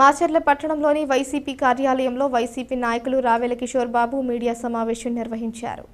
మాచర్ల పట్టణంలోని వైసీపీ కార్యాలయంలో వైసీపీ నాయకులు రావెల కిషోర్ బాబు మీడియా సమావేశం నిర్వహించారు.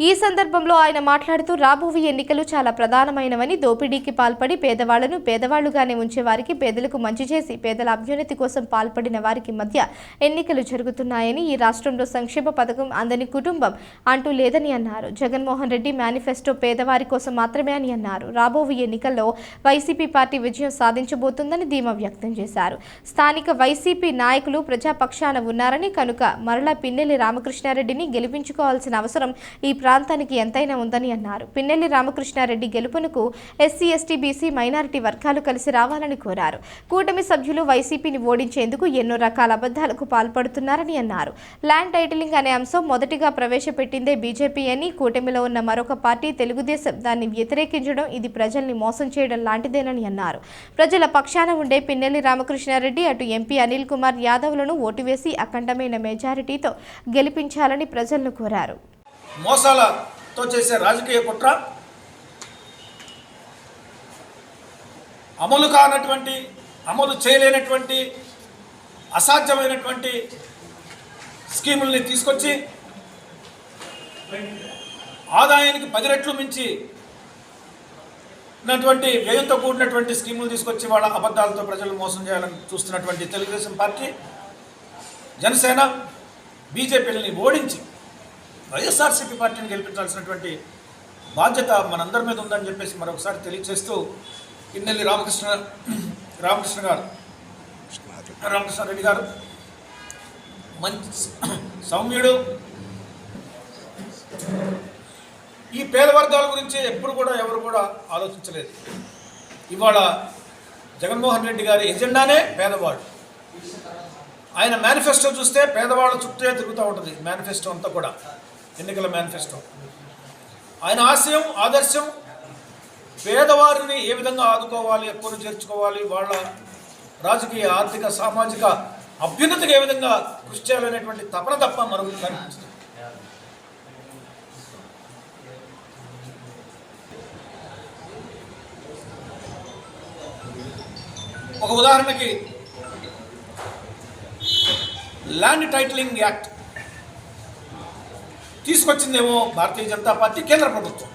ఈ సందర్భంలో ఆయన మాట్లాడుతూ రాబోయే ఎన్నికలు చాలా ప్రధానమైనవని దోపిడీకి పాల్పడి పేదవాళ్ళను పేదవాళ్ళుగానే ఉంచే వారికి పేదలకు మంచి చేసి పేదల అభ్యున్నతి కోసం పాల్పడిన వారికి మధ్య ఎన్నికలు జరుగుతున్నాయని ఈ రాష్ట్రంలో సంక్షేమ పథకం అందని కుటుంబం అంటూ లేదని అన్నారు. జగన్మోహన్ రెడ్డి మేనిఫెస్టో పేదవారి కోసం మాత్రమే అని అన్నారు. రాబోయే ఎన్నికల్లో వైసీపీ పార్టీ విజయం సాధించబోతుందని ధీమా వ్యక్తం చేశారు. స్థానిక వైసీపీ నాయకులు ప్రజాపక్షాన ఉన్నారని కనుక మరలా పిన్నెల్లి రామకృష్ణారెడ్డిని గెలిపించుకోవాల్సిన అవసరం ఈ ప్రాంతానికి ఎంతైనా ఉందని అన్నారు. పిన్నెల్లి రామకృష్ణారెడ్డి గెలుపునకు ఎస్సీ ఎస్టీ బీసీ మైనారిటీ వర్గాలు కలిసి రావాలని కోరారు. కూటమి సభ్యులు వైసీపీని ఓడించేందుకు ఎన్నో రకాల అబద్ధాలకు పాల్పడుతున్నారని అన్నారు. ల్యాండ్ టైటిలింగ్ అనే అంశం మొదటిగా ప్రవేశపెట్టిందే బీజేపీ అని కూటమిలో ఉన్న మరొక పార్టీ తెలుగుదేశం దాన్ని వ్యతిరేకించడం ఇది ప్రజల్ని మోసం చేయడం లాంటిదేనని అన్నారు. ప్రజల పక్షాన ఉండే పిన్నెల్లి రామకృష్ణారెడ్డి అటు ఎంపీ అనిల్ కుమార్ యాదవ్లను ఓటు వేసి అఖండమైన మెజారిటీతో గెలిపించాలని ప్రజలను కోరారు. మోసాలతో చేసే రాజకీయ కుట్ర అమలు కానటువంటి అమలు చేయలేనటువంటి అసాధ్యమైనటువంటి స్కీముల్ని తీసుకొచ్చి ఆదాయానికి పది రెట్లు మించి ఉన్నటువంటి వ్యయంతో కూడినటువంటి స్కీములు తీసుకొచ్చి వాళ్ళ అబద్ధాలతో ప్రజలు మోసం చేయాలని చూస్తున్నటువంటి తెలుగుదేశం పార్టీ జనసేన బీజేపీలని ఓడించి వైఎస్ఆర్సీపీ పార్టీని గెలిపించాల్సినటువంటి బాధ్యత మనందరి మీద ఉందని చెప్పేసి మరొకసారి తెలియజేస్తూ ఇన్నెల్లి రామకృష్ణ రామకృష్ణ గారు రామకృష్ణారెడ్డి గారు మంచి సౌమ్యుడు. ఈ పేద వర్గాల గురించి ఎప్పుడు కూడా ఎవరు కూడా ఆలోచించలేదు. ఇవాళ జగన్మోహన్ రెడ్డి గారి ఎజెండానే పేదవాడు. ఆయన మేనిఫెస్టో చూస్తే పేదవాళ్ళ చుట్టూ తిరుగుతూ ఉంటుంది మేనిఫెస్టో అంతా కూడా. ఎన్నికల మేనిఫెస్టో. ఆయన ఆశయం ఆదర్శం పేదవారిని ఏ విధంగా ఆదుకోవాలి ఎక్కువ చేర్చుకోవాలి వాళ్ళ రాజకీయ ఆర్థిక సామాజిక అభ్యున్నతికి ఏ విధంగా కృషి చేయాలనేటువంటి తపన తప్ప మరొకటి కనిపించదు. ఒక ఉదాహరణకి ల్యాండ్ టైటిలింగ్ యాక్ట్. తీసుకొచ్చిందేమో భారతీయ జనతా పార్టీ కేంద్ర ప్రభుత్వం.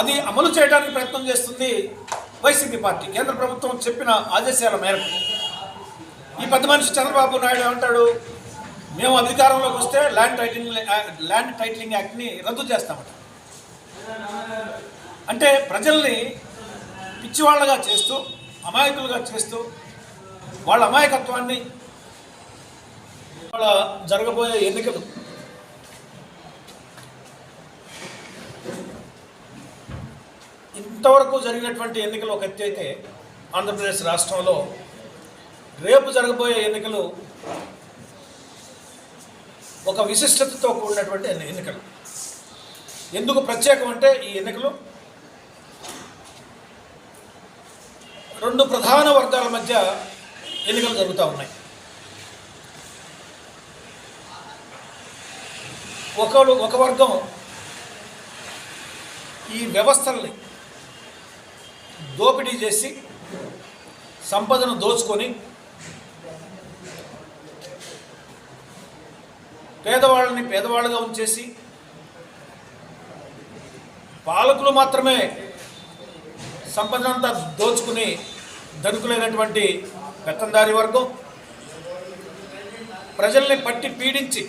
అది అమలు చేయడానికి ప్రయత్నం చేస్తుంది వైసీపీ పార్టీ. కేంద్ర ప్రభుత్వం చెప్పిన ఆదేశాల మేరకు. ఈ పెద్ద మనిషి చంద్రబాబు నాయుడు ఏమంటాడు? మేము అధికారంలోకి వస్తే ల్యాండ్ టైటిలింగ్ ల్యాండ్ టైటిలింగ్ యాక్ట్ని రద్దు చేస్తామట. అంటే ప్రజల్ని పిచ్చివాళ్ళగా చేస్తూ అమాయకులుగా చేస్తూ వాళ్ళ అమాయకత్వాన్ని వాళ్ళ జరగబోయే ఎన్నికలు ఇంతవరకు జరిగినటువంటి ఎన్నికలు ఒక ఎత్తు అయితే ఆంధ్రప్రదేశ్ రాష్ట్రంలో రేపు జరగబోయే ఎన్నికలు ఒక విశిష్టతతో కూడినటువంటి ఎన్నికలు. ఎందుకు ప్రత్యేకం అంటే ఈ ఎన్నికలు రెండు ప్రధాన వర్గాల మధ్య ఎన్నికలు జరుగుతూ ఉన్నాయి. ఒకడు ఒక వర్గం ఈ వ్యవస్థల్ని దోపిడీ చేసి సంపదను దోచుకొని పేదవాళ్ళని పేదవాళ్ళుగా ఉంచేసి పాలకులు మాత్రమే సంపదనంతా దోచుకుని ధనుకులైనటువంటి పెత్తందారి వర్గం ప్రజల్ని పట్టి పీడించి